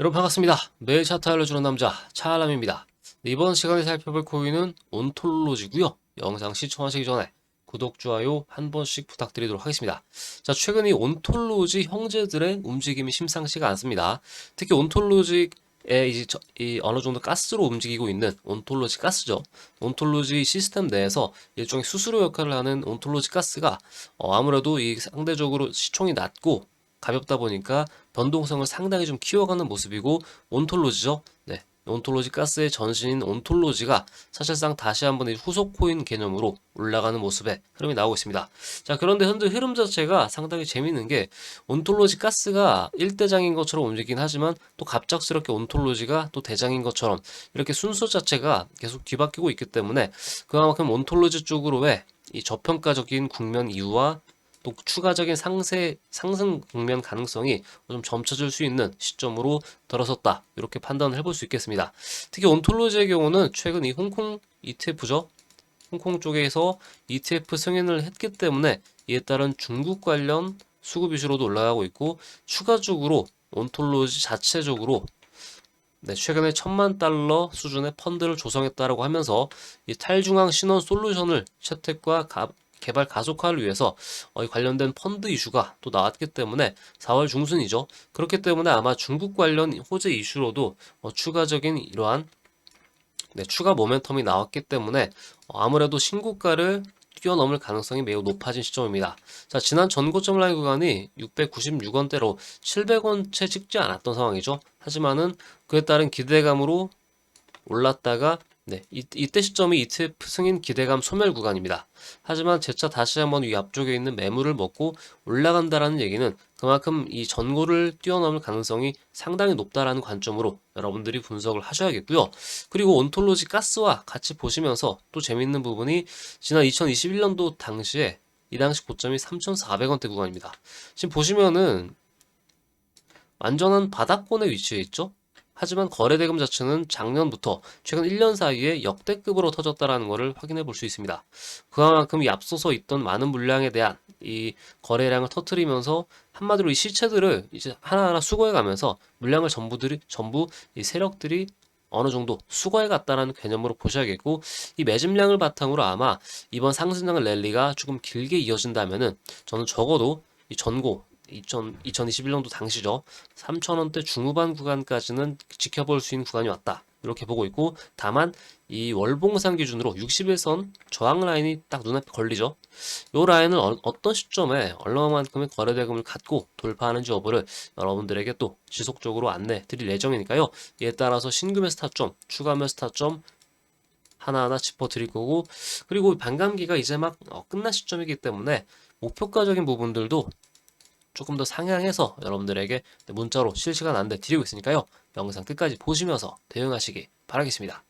여러분 반갑습니다. 매일 차트 알려주는 남자 차알람입니다. 네, 이번 시간에 살펴볼 코인은 온톨로지고요. 영상 시청하시기 전에 구독, 좋아요 한 번씩 부탁드리도록 하겠습니다. 자, 최근 이 온톨로지 형제들의 움직임이 심상치가 않습니다. 특히 온톨로지 에 이제 저- 이 어느 정도 가스로 움직이고 있는 온톨로지 가스죠. 온톨로지 시스템 내에서 일종의 수수료 역할을 하는 온톨로지 가스가 어, 아무래도 이 상대적으로 시총이 낮고 가볍다 보니까 변동성을 상당히 좀 키워가는 모습이고 온톨로지죠. 네. 온톨로지 가스의 전신인 온톨로지가 사실상 다시 한번 이 후속 코인 개념으로 올라가는 모습의 흐름이 나오고 있습니다. 자, 그런데 현재 흐름 자체가 상당히 재밌는 게 온톨로지 가스가 1대장인 것처럼 움직이긴 하지만 또 갑작스럽게 온톨로지가 또 대장인 것처럼 이렇게 순서 자체가 계속 뒤바뀌고 있기 때문에 그만큼 온톨로지 쪽으로의 이 저평가적인 국면 이유와 또 추가적인 상세 상승 국면 가능성이 좀 점쳐질 수 있는 시점으로 들어섰다 이렇게 판단을 해볼 수 있겠습니다. 특히 온톨로지의 경우는 최근 이 홍콩 ETF죠. 홍콩 쪽에서 ETF 승인을 했기 때문에 이에 따른 중국 관련 수급 이슈로도 올라가고 있고 추가적으로 온톨로지 자체적으로 네, 최근에 천만 달러 수준의 펀드를 조성했다라고 하면서 이 탈중앙 신원 솔루션을 채택과 가- 개발 가속화를 위해서 어, 이 관련된 펀드 이슈가 또 나왔기 때문에 4월 중순이죠. 그렇기 때문에 아마 중국 관련 호재 이슈로도 어, 추가적인 이러한 네, 추가 모멘텀이 나왔기 때문에 어, 아무래도 신고가를 뛰어넘을 가능성이 매우 높아진 시점입니다. 자, 지난 전고점 라인 구간이 696원대로 700원 채 찍지 않았던 상황이죠. 하지만은 그에 따른 기대감으로 올랐다가 네, 이, 이때 시점이 ETF 승인 기대감 소멸 구간입니다. 하지만 재차 다시 한번 위 앞쪽에 있는 매물을 먹고 올라간다라는 얘기는 그만큼 이 전고를 뛰어넘을 가능성이 상당히 높다라는 관점으로 여러분들이 분석을 하셔야겠고요. 그리고 온톨로지 가스와 같이 보시면서 또 재밌는 부분이 지난 2021년도 당시에 이 당시 고점이 3,400원대 구간입니다. 지금 보시면은 완전한 바닥권에 위치해 있죠? 하지만 거래대금 자체는 작년부터 최근 1년 사이에 역대급으로 터졌다라는 것을 확인해 볼 수 있습니다. 그만큼 이 앞서서 있던 많은 물량에 대한 이 거래량을 터트리면서 한마디로 이 시체들을 이제 하나하나 수거해 가면서 물량을 전부들이 전부 이 세력들이 어느 정도 수거해 갔다라는 개념으로 보셔야겠고 이 매집량을 바탕으로 아마 이번 상승장의 랠리가 조금 길게 이어진다면은 저는 적어도 이 전고 2000, 2021년도 당시죠. 3,000원대 중후반 구간까지는 지켜볼 수 있는 구간이 왔다. 이렇게 보고 있고 다만 이 월봉상 기준으로 61선 저항 라인이 딱 눈앞에 걸리죠. 이 라인을 어, 떤 시점에 얼마만큼의 거래 대금을 갖고 돌파하는지 여부를 여러분들에게 또 지속적으로 안내 드릴 예정이니까요. 이에 따라서 신규 매수 타점, 추가 매수 타점 하나하나 짚어 드릴 거고 그리고 반감기가 이제 막 어, 끝난 시점이기 때문에 목표가적인 부분들도 조금 더 상향해서 여러분들에게 문자로 실시간 안내 드리고 있으니까요. 영상 끝까지 보시면서 대응하시기 바라겠습니다.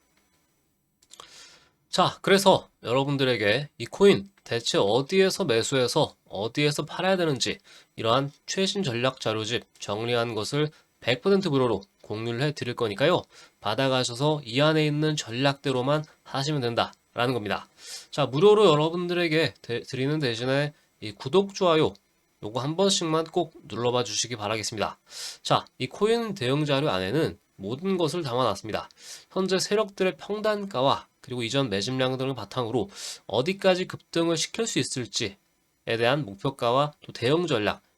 자, 그래서 여러분들에게 이 코인 대체 어디에서 매수해서 어디에서 팔아야 되는지 이러한 최신 전략 자료집 정리한 것을 100% 무료로 공유를 해 드릴 거니까요. 받아가셔서 이 안에 있는 전략대로만 하시면 된다라는 겁니다. 자, 무료로 여러분들에게 대- 드리는 대신에 이 구독, 좋아요 요거 한 번씩만 꼭 눌러봐 주시기 바라겠습니다. 자, 이 코인 대응 자료 안에는 모든 것을 담아놨습니다. 현재 세력들의 평단가와 그리고 이전 매집량 등을 바탕으로 어디까지 급등을 시킬 수 있을지에 대한 목표가와 또 대응 전략